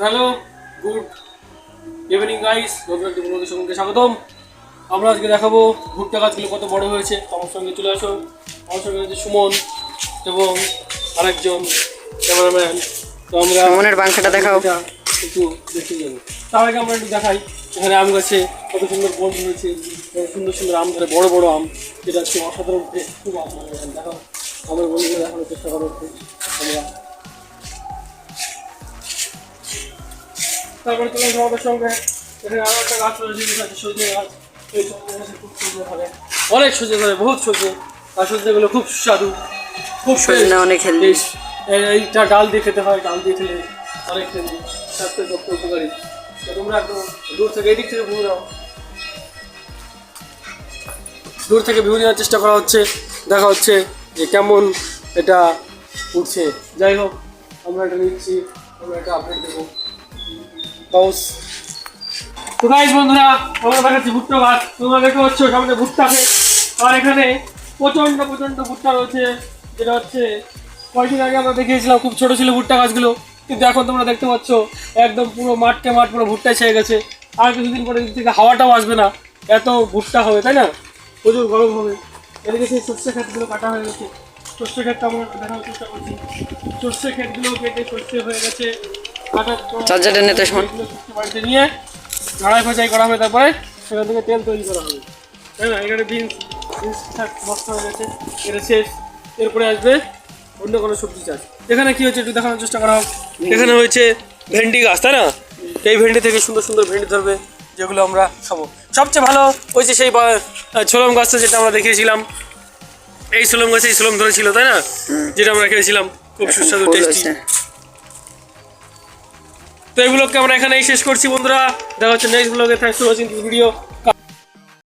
Hello good evening guys নতুন একটি বন্ধুদের সঙ্গে স্বাগতম। আমরা আজকে দেখাবো ভুট্টা গাছগুলো কত বড় হয়েছে। আমার সঙ্গে চলে আসো। আমার সঙ্গে রয়েছে সুমন এবং আরেকজন ক্যামেরাম্যান তো আমরা সুমনের পাংখাটা দেখাও। একটু দেখতে যাব তার আগে আমরা একটু দেখাই এখানে আম গাছে কত সুন্দর ফল হয়েছে সুন্দর সুন্দর আম ধরে বড় বড় আম যেটা হচ্ছে অসাধারণ খুব আম দেখাও। আমার বন্ধুদের দেখানোর চেষ্টা করো। আমরা তারপরে তোমার তোমাদের সঙ্গে এখানে আরও একটা গাছ রয়েছে যেটা হচ্ছে সজনে গাছ। এই সজনে গাছে খুব সুন্দর হবে অনেক সজনে ধরে বহুত সজনে। আর সজনেগুলো খুব সুস্বাদু খুব সজনে অনেক। এই- এইটা ডাল দিয়ে খেতে হয় ডাল দিয়ে খেলে অনেক হেলদি স্বাস্থ্যের পক্ষে উপকারী। তোমরা একদম দূর থেকে এদিক থেকে ভিউ নাও। দূর থেকে ভিউ নেওয়ার চেষ্টা করা হচ্ছে। দেখা হচ্ছে যে কেমন এটা উঠছে। যাই হোক আমরা এটা নিচ্ছি আমরা এটা আপডেট দেবো। বাউস তো গাইজ বন্ধুরা আমরা দেখাচ্ছি ভুট্টা গাছ। তোমরা দেখতে পাচ্ছ সামনে ভুট্টা ক্ষেত আর এখানে প্রচণ্ড প্রচণ্ড ভুট্টা রয়েছে, যেটা হচ্ছে কয়েকদিন আগে আমরা দেখিয়েছিলাম, খুব ছোট ছিল ভুট্টা গাছগুলো। কিন্তু এখন তোমরা দেখতে পাচ্ছ, একদম পুরো মাঠকে মাঠ, পুরো ভুট্টায় ছেয়ে গেছে। আর কিছুদিন পরে এদিক থেকে হাওয়াটাও আসবে না। এত ভুট্টা হবে, তাই না? প্রচুর গরম হবে। এদিকে সেই সর্ষে ক্ষেতগুলো কাটা হয়ে গেছে। সর্ষে ক্ষেতটা আমরা দেখানোর চেষ্টা করছি। সর্ষে ক্ষেতগুলো কেটে সর্ষে হয়ে গেছে। চার্জারটা নিতে শোন বাড়িতে নিয়ে নাড়াই ফাঁচাই করা হবে তারপরে সেখান থেকে তেল তৈরি করা হবে। তাই না? এখানে বিনস বিনস হয়ে গেছে। এটা শেষ এরপরে আসবে অন্য কোনো সবজি চাষ। এখানে কি হচ্ছে একটু দেখানোর চেষ্টা করা হোক। এখানে হয়েছে ভেন্ডি গাছ তাই না? এই ভেন্ডি থেকে সুন্দর সুন্দর ভেন্ডি ধরবে যেগুলো আমরা খাব। সবচেয়ে ভালো ওই যে সেই ছোলম গাছটা যেটা আমরা দেখিয়েছিলাম। এই সোলম গাছে এই সোলম ধরেছিল তাই না? যেটা আমরা খেয়েছিলাম খুব সুস্বাদু টেস্টি। তো এই ব্লগকে আমরা এখানেই শেষ করছি বন্ধুরা। দেখা হচ্ছে নেক্সট ব্লগে thanks for watching this video